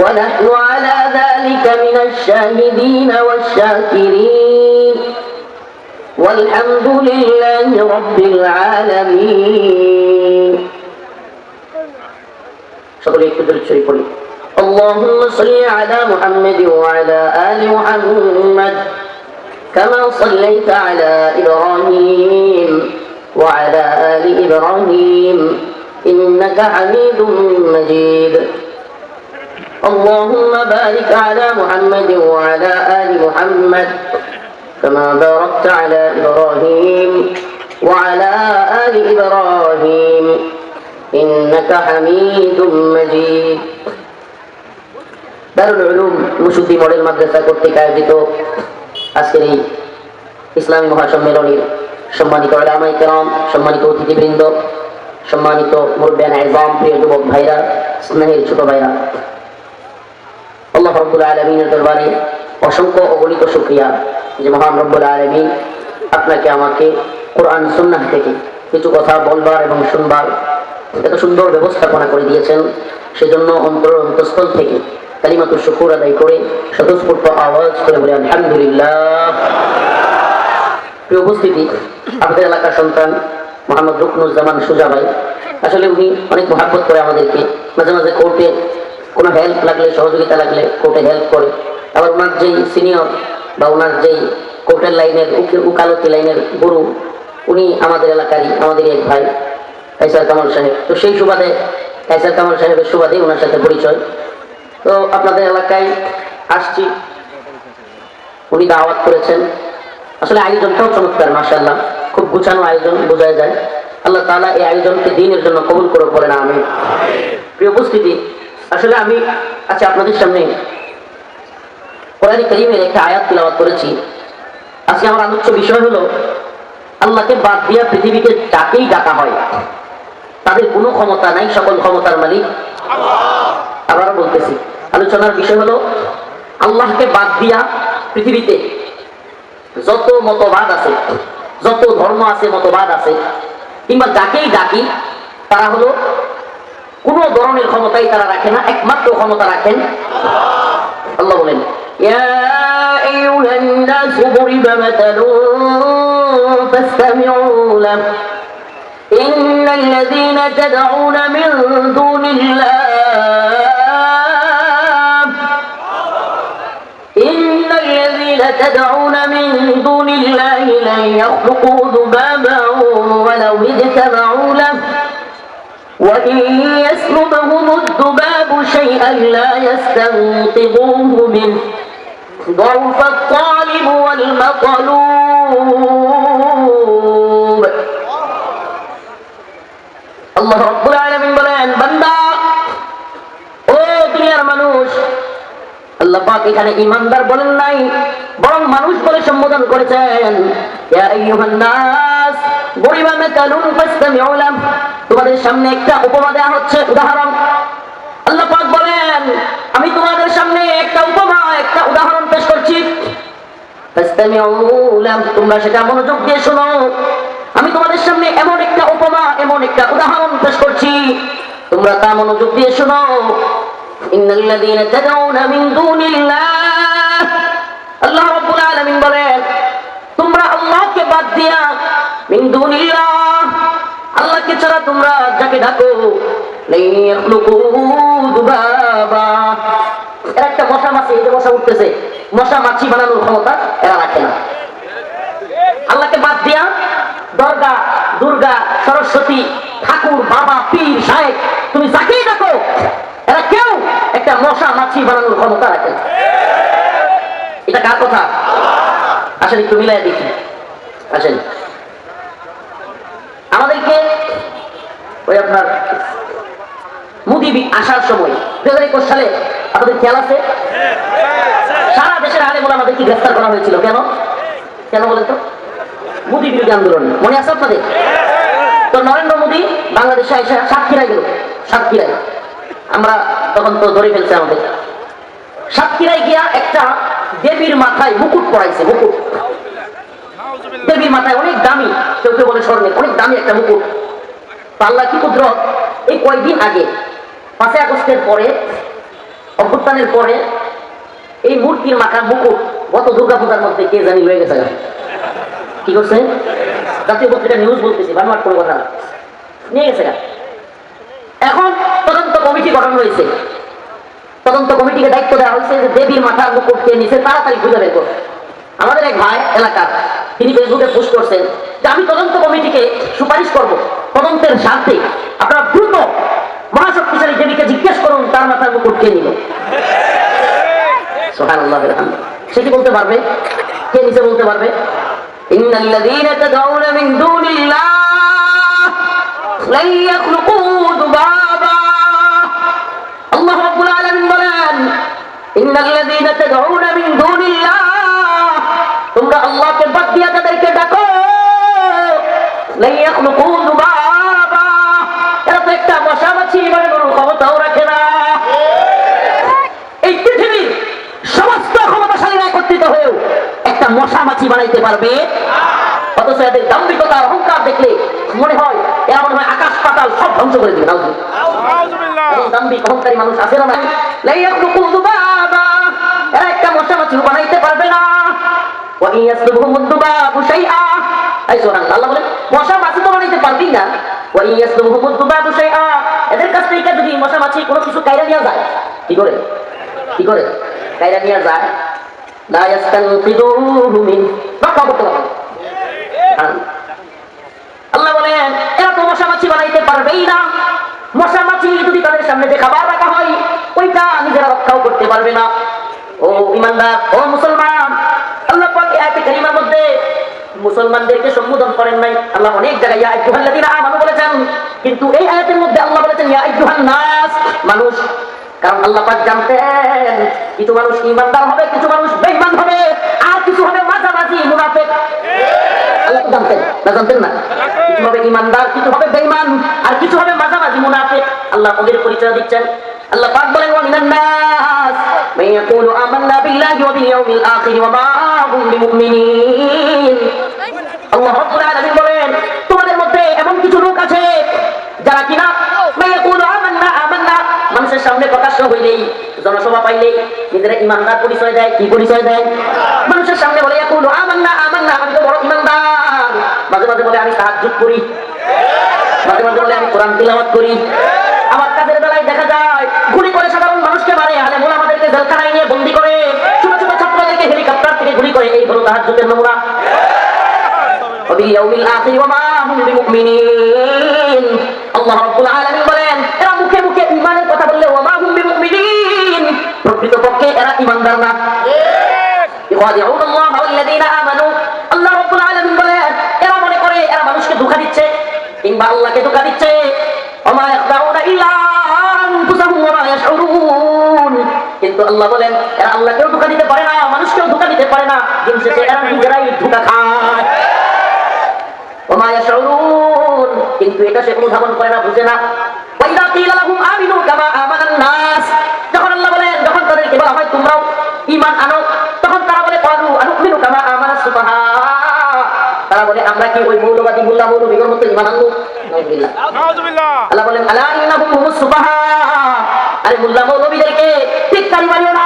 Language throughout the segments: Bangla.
ونحن على ذلك من الشاهدين والشاكرين والحمد لله رب العالمين সকলে একটু দূরে ছড়িয়ে পড়ি اللهم صل على محمد وعلى آل محمد كما صليت على إبراهيم وعلى آل إبراهيم إنك حميد مجيد اللهم بارك على محمد وعلى آل محمد كما باركت على إبراهيم وعلى آل إبراهيم إنك حميد مجيد দারুল উলুম মুসুদ্দি মডেল মাদ্রাসা কর্তৃক আয়োজিত আজকের এই ইসলামী মহাসম্মেলনের সম্মানিত আলামাই কেরাম সম্মানিত অতিথিবৃন্দ সম্মানিত মুরব্বান আইজাম প্রিয় যুবক ভাইরা স্নেহের ছোট ভাইরা আল্লাহ রব্বুল আলমিনের দরবারে অসংখ্য অগণিত শুক্রিয়া যে মহান রব্বুল আলমিন আপনাকে আমাকে কোরআন সুন্নাহ থেকে কিছু কথা বলবার এবং শুনবার এত সুন্দর ব্যবস্থাপনা করে দিয়েছেন। সেজন্য অন্তর অন্তঃস্থল থেকে কালিমাতুর শুকুর আদায় করে স্বতঃস্ফূর্ত আওয়াজ করে বলে, আলহামদুলিল্লাহ। প্রিয় উপস্থিতি, আমাদের এলাকার সন্তান মোহাম্মদ রুকনুজ্জামান সুজা ভাই, আসলে উনি অনেক মহাব্বত করে আমাদেরকে মাঝে মাঝে কোর্টে কোনো হেল্প লাগলে, সহযোগিতা লাগলে কোর্টে হেল্প করে। আবার ওনার যেই সিনিয়র বা ওনার যেই কোর্টের লাইনের উকি- উকালতি লাইনের গুরু, উনি আমাদের এলাকারই আমাদের এক ভাই কাইসার কামাল সাহেব। তো সেই সুবাদে কাইসার কামাল সাহেবের সুবাদে ওনার সাথে পরিচয়। তো আপনাদের এলাকায় আসছি। উনি দাওয়াত করেছেন। আসলে আয়োজনটাও চমৎকার মাসাল্লাহ খুব গুছানো আয়োজন বোঝা যায়। আল্লাহ তাআলা এই আয়োজনকে দিনের জন্য কবুল করে পড়ে না আমি প্রিয় উপস্থিতি আসলে আমি আচ্ছা আপনাদের সামনে কোরআন আয়াত করেছি। আজকে আমার আলোচ্য বিষয় হলো, আল্লাহকে বাদ দিয়া পৃথিবীতে ডাকেই ডাকা হয়, তাদের কোনো ক্ষমতা নাই, সকল ক্ষমতার মালিক। আবারও বলতেছি, আলোচনার বিষয় হলো, আল্লাহকে বাদ দিয়া পৃথিবীতে যত মতবাদ আছে, যত ধর্ম আছে, মতবাদ আছে, কিংবা যাকেই ডাকি, তারা হলো কোন ধরনের ক্ষমতাই তারা রাখে না একমাত্র ক্ষমতা রাখেন আল্লাহ বলেন يا أيها الناس ضرب مثل فاستمعوا له إن الذين تدعون من دون الله إن الذين تدعون من دون الله لن يخلقوا ذبابا ولو اجتمعوا له وإن يسلبهم الذباب شيئا لا يستنقذوه منه ضعف الطالب والمطلوب আল্লাহ রব্বুল আলামিন বলেন বান্দা ও দুনিয়ার মানুষ আল্লাহ পাক এখানে ইমানদার বলেন নাই বরং মানুষ বলে সম্বোধন করেছেন ইয়া আইয়ুহান নাস গরিবা মাতালুন ফাসতামিউ লাহ তোমাদের সামনে একটা উপমা দেওয়া হচ্ছে। উদাহরণ, আল্লাহ পাক বলেন, আমি তোমাদের সামনে একটা উপমা, একটা উদাহরণ পেশ করছি। তোমরা সেটা মনোযোগ দিয়ে শোনো। আমি তোমাদের সামনে এমন একটা উপমা, এমন একটা উদাহরণ পেশ করছি। তোমরা তা মনোযোগ দিয়ে শোনো। আল্লাহ রাব্বুল বলেন, তোমরা আল্লাহকে বাদ দিয়া মিন দুনিল্লাহ আল্লাহকে ছাড়া তোমরা যাকে ডাকো দর্গা সরস্বতী, ঠাকুর, বাবা সাহেব তুমি যাকেই দেখো এরা কেউ একটা মশা মাছি বানানোর ক্ষমতা রাখে। এটা কার কথা? আসেন একটু মিলাই দেখি। আসেন আমাদেরকে ওই আপনার মুদি আসার সময়। দু হাজার একুশ সালে আপনাদের খেয়াল আছে? সারা দেশের আলে বলে আমাদেরকে গ্রেফতার করা হয়েছিল। কেন? কেন বলেন তো? মোদী বিরোধী আন্দোলন। মনে আছে আপনাদের? তো নরেন্দ্র মোদী বাংলাদেশে এসে সাতক্ষীরায় গেল। সাতক্ষীরায়। আমরা তখন তো ধরে ফেলছে আমাদের। সাতক্ষীরায় গিয়া একটা দেবীর মাথায় মুকুট পড়াইছে মুকুট। দেবীর মাথায় অনেক দামি, কেউ কেউ বলে স্বর্ণের অনেক দামি একটা মুকুট। আল্লাহ কি কুদরত এই কয়েকদিন আগে, পাঁচই আগস্টের পরে, অভ্যুত্থানের পরে, এই মূর্তির মাথা মুকুট গত দুর্গা পূজার মধ্যে কে জানি লয়ে গেছে কি করছে? জাতীয় পত্রিকা নিউজ বলতেছি বানোয়াট কোনো কথা নিয়ে গেছে। এখন তদন্ত কমিটি গঠন হয়েছে। তদন্ত কমিটিকে দায়িত্ব দেওয়া হয়েছে যে দেবীর মাথা মাথার মুকুটকে নিচে তাড়াতাড়ি খুঁজে বের করো। আমাদের এক ভাই, এলাকার, তিনি ফেসবুকে পোস্ট করছেন যে আমি তদন্ত কমিটিকে সুপারিশ করব। তদন্তের স্বার্থে আপনারা দ্রুত মহাশক্তিশালী দেবীকে জিজ্ঞেস করুন, তার মাথার মুকুট কে নিল? সুবহানাল্লাহ সে কি বলতে পারবে? কে নিচে বলতে পারবে? তোমরা আল্লাহকে বাদ দিয়ে তাদেরকে ডাকো। লান ইয়াখলুকু দুবাবা। পারবে? অথচ এদের দাম্ভিকতা অহংকার দেখলে মনে হয় এরা মনে হয় আকাশ পাতাল সব ধ্বংস করে দিবে। দাম্ভিক অহংকারী মানুষ আছে না এরা একটা মশা মাছি বানাইতে পারবে না। আল্লাহ মশা মাছি তো বানাইতে পারবি এদের কাছ থেকে যদি মশা মাছি কোনো কিছু কাইরা নিয়ে যায় কি করে? কি করে? কাইরা নিয়ে যায়? হয়। মুসলমানদেরকে সম্বোধন করেন নাই। আল্লাহ অনেক জায়গায়, ইয়া আইয়ুহাল্লাযীনা আমানু বলেছেন। কিন্তু এই আয়াতের মধ্যে আল্লাহ বলেছেন, ইয়া আইয়ুহান মানুষ। কারণ আল্লাহ জানতেন, কিছু মানুষ ইমানদার হবে, কিছু মানুষ হবে, আর কিছু হবে মাঝামাঝি, মুনাফিক। মান তোমাদের মধ্যে এমন কিছু লোক আছে, যারা কিনা মানুষের সামনে প্রকাশ্য হইলেই জনসভা পাইলেই নিজেরা ইমানদার পরিচয় দেয় কি পরিচয় দেয় মানুষের সামনে বলে ইয়াকুলু আমান্না আমান্না আমি তো বড় ইমানদার মাঝে মাঝে বলে আমি তাহাজ্জুদ করি মাঝে মাঝে বলে আমি কোরআন তিলাওয়াত করি আমার কাজের বেলায় দেখা যায় গুলি করে সাধারণ মানুষকে মারে আলে মোলা আমাদেরকে জেলখানায় নিয়ে বন্দি করে ছোট ছোট ছাত্রদেরকে হেলিকপ্টার থেকে গুলি করে এই হলো তাহাজ্জুদের নমুনা وباليوم الآخر وما هم بمؤمنين আল্লাহ রাব্বুল আলামিন এরা না মনে মানুষকে ধোঁকা দিচ্ছে, কিংবা আল্লাহকে ধোঁকা দিচ্ছে। কিন্তু আল্লাহ বলেন, এরা আল্লাহকেও ধোঁকা দিতে পারে না, মানুষকেও ধোঁকা দিতে পারে না। দিন শেষে এরা নিজেরাই ধোঁকা খায়। কিন্তু এটা সে অনুধাবন করে না, বুঝে না। ওয়াইদা তোমরাও ইমান আনো। তখন তারা বলে ক্বালু আনুমিনু কামা আমানাস সুফাহা তারা বলে আমরা কি ওই মৌলবাদী মুল্লা মৌলবীর মতো ইমান আনব? আল্লাহ বলেন আলা ইন্নাহুম হুমুস সুফাহা আরে মুল্লা মৌলবীদেরকে টিটকারি মারিও না।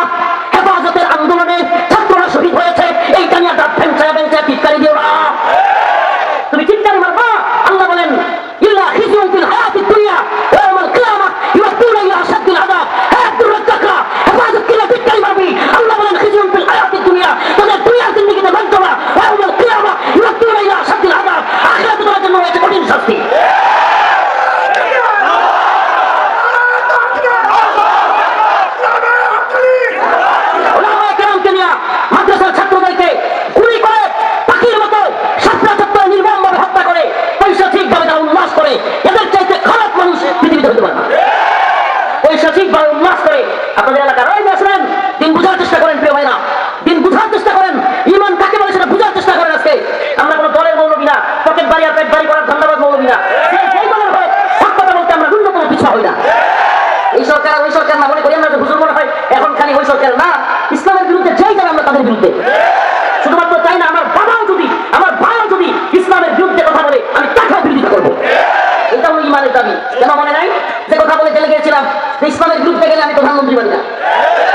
ইসলামের বিরুদ্ধে গেলে আমি প্রধানমন্ত্রী মানি না।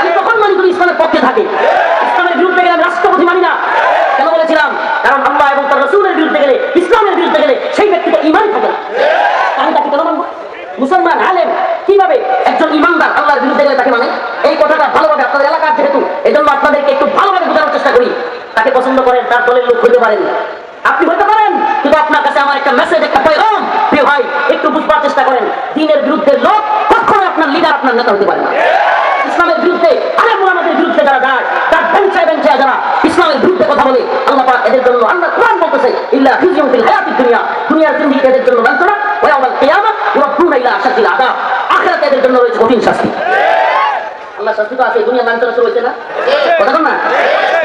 আমি কখন মানি তুমি ইসলামের পক্ষে থাকি ইসলামের বিরুদ্ধে গেলে আমি রাষ্ট্রপতি মানি না। কেন বলেছিলাম? কারণ আল্লাহ এবং তার রসুলের বিরুদ্ধে গেলে, ইসলামের বিরুদ্ধে গেলে সেই ব্যক্তিকে ইমান থাকে না। আমি তাকে কেন মানবো? মুসলমান, আলেম, কীভাবে একজন ইমানদার আল্লাহর বিরুদ্ধে গেলে তাকে মানে? এই কথাটা ভালোভাবে আপনাদের এলাকার যেহেতু এই জন্য আপনাদেরকে একটু ভালোভাবে বোঝানোর চেষ্টা করি। তাকে পছন্দ করেন, তার দলের লোক হইতে পারেন আপনি হইতে পারেন, কিন্তু আপনার কাছে আমার একটা মেসেজ একটা পয়গাম। ভাই, একটু বুঝবার চেষ্টা করেন, দিনের বিরুদ্ধে লোক কখনো আপনার লিডার আপনার নেতা হতে পারে না। ইসলামের বিরুদ্ধে আরে আমাদের বিরুদ্ধে যারা যায়, তার বেঞ্চায় বেঞ্চায় যারা ইসলামের বিরুদ্ধে কথা বলে, আল্লাহ পাক এদের জন্য আল্লাহ কোরআন বলতেছে, ইল্লা খিজিয়ুম ফিল হায়াতিদ দুনিয়া। দুনিয়ার জিন্দেগি এদের জন্য লাঞ্ছনা ওয়া ইয়াউমাল কিয়ামাহ ইউরাদ্দুনা ইলা আশাদিল আযাব। আখিরাতে এদের জন্য রয়েছে কঠিন শাস্তি। আল্লাহ তো আছে দুনিয়া লাঞ্ছনা শুরু হয়েছে না? কথা না?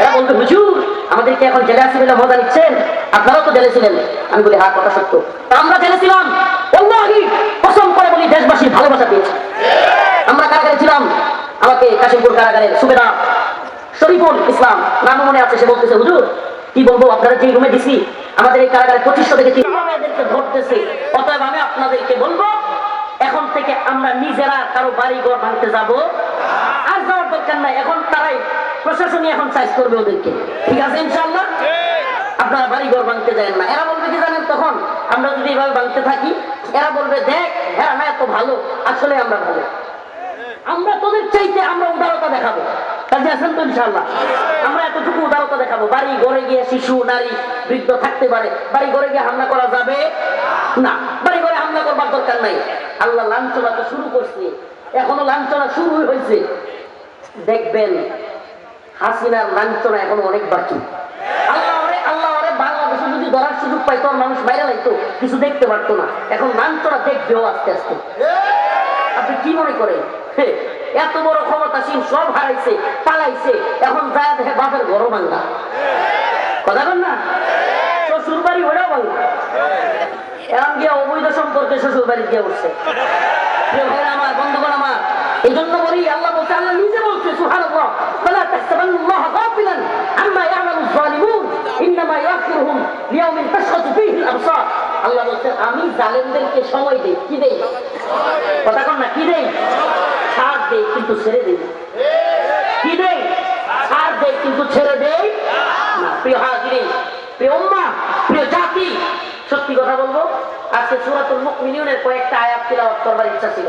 এরা বলবে হুজুর আমাদেরকে এখন জেলে আসি বলে মজা নিচ্ছেন? আপনারাও তো জেলে ছিলেন। আমি বলি হ্যাঁ কথা সত্য। আমরা জেলে ছিলাম। অল্লাহি কসম করে বলি দেশবাসীর ভালোবাসা পেয়েছি। আমরা কারাগারে ছিলাম। আমাকে কাশিমপুর কারাগারের সুবেদা শরীফুল ইসলাম নাম মনে আছে সে বলতেছে হুজুর কি বলব আপনারা যে রুমে দিছি আমাদের এই কারাগারে পঁচিশশো থেকে তিন ধরতেছে অতএব আমি আপনাদেরকে বলব এখন থেকে আমরা নিজেরা কারও বাড়ি ঘর ভাঙতে যাব? আর যাওয়ার দরকার নাই এখন তারাই প্রশাসনই এখন সাইজ করবে ওদেরকে। ঠিক আছে ইনশাল্লাহ আপনারা বাড়ি ঘর ভাঙতে যায় না। এরা বলবে কি জানেন তখন আমরা যদি এইভাবে ভাঙতে থাকি এরা বলবে দেখ হ্যাঁ না এত ভালো আসলে আমরা ভালো। আমরা তোদের চাইতে আমরা উদারতা দেখাবো। কাজে আছেন তো ইনশাল্লাহ আমরা এতটুকু উদারতা দেখাবো। বাড়ি ঘরে গিয়ে শিশু নারী বৃদ্ধ থাকতে পারে। বাড়ি ঘরে গিয়ে হামলা করা যাবে? না। বাড়ি ঘরে হামলা করবার দরকার নাই। আল্লাহ লাঞ্ছনা তো শুরু করছে। এখনও লাঞ্ছনা শুরু হয়েছে। দেখবেন, হাসিনার লাঞ্ছনা এখনও অনেক বাকি আল্লাহ ওরে আল্লাহ ওরে, বাংলাদেশে যদি মানুষ কিছু দেখতে পারতো না। এখন দেখবেও আস্তে আস্তে। আপনি কি মনে এত বড় ক্ষমতাসীন সব হারাইছে, পালাইছে। এখন যায় দেখে কথা বল শ্বশুর বাড়ি ওটাও ভাঙ্গা এখন গিয়ে অবৈধ সম্পর্কে শ্বশুর বাড়ি গিয়ে উঠছে। আমার, বন্ধুগণ আমার এই জন্য বলি, আল্লাহ বলছে, আল্লাহ নিজে বলছে আল-আবসার আল্লাহ বলছে, আমি জালেমদেরকে সময় দেই। কি দেই? কথা কন না, কি দেই? ছাড় দেই, কিন্তু ছেড়ে দেই। কি দেই? ছাড় দেই, কিন্তু ছেড়ে দেই না। প্রিয় হাজিরিন, প্রিয় উম্মা, প্রিয় জাতি সত্যি কথা বলব? আজকে সুরাতুল মুখ মিলিয়নের কয়েকটা আয়াত তিলাওয়াত করবার ইচ্ছা ছিল।